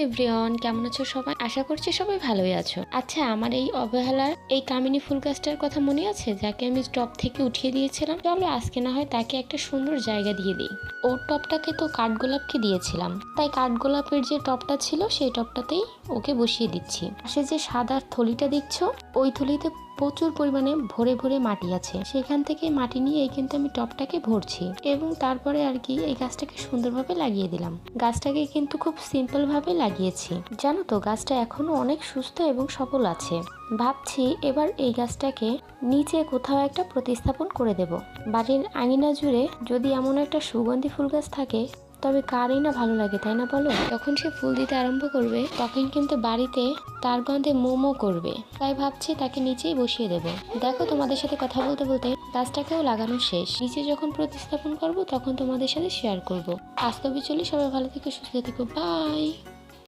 Everyone, কেমন আছো সবাই? আশা করছি সবাই ভালোই আছো। আচ্ছা আমার এই অবহেলার এই কামিনী ফুল গাছটার কথা মনে আছে? যাকে আমি টপ থেকে উঠিয়ে দিয়েছিলাম। চলো, আজকে না হয় তাকে একটা সুন্দর জায়গা দিয়ে দিই। ওর টপটাকে তো কাঠগোলাপকে দিয়েছিলাম। তাই কাঠগোলাপের যে টপটা ছিল, সেই টপটাতেই ওকে বসিয়ে দিচ্ছি। সে যে সাদা থলিটা দেখছ, ওই থলিতে প্রচুর পরিমাণে ভরে ভরে মাটি আছে। সেখান থেকে মাটি নিয়ে এই কিন্তু আমি টপটাকে ভরছি এবং তারপরে আর কি এই গাছটাকে সুন্দরভাবে লাগিয়ে দিলাম। গাছটাকে কিন্তু খুব সিম্পল ভাবে লাগিয়েছি। জানো তো, গাছটা এখনও অনেক সুস্থ এবং সফল আছে। ভাবছি এবার এই গাছটাকে নিচে কোথাও একটা প্রতিস্থাপন করে দেব। বাড়ির আঙিনা জুড়ে যদি এমন একটা সুগন্ধি ফুল গাছ থাকে, তবে কারই না ভালো লাগে, তাই না বলো? যখন সে ফুল দিতে আরম্ভ করবে, তখন কিন্তু বাড়িতে তার গন্ধে মোমো করবে। তাই ভাবছি তাকে নিচেই বসিয়ে দেব। দেখো, তোমাদের সাথে কথা বলতে বলতে গাছটাকেও লাগানো শেষ। নিচে যখন প্রতিস্থাপন করব, তখন তোমাদের সাথে শেয়ার করব। আজ তবে চলি, সবাই ভালো থেকে, সুস্থ থেকো বাই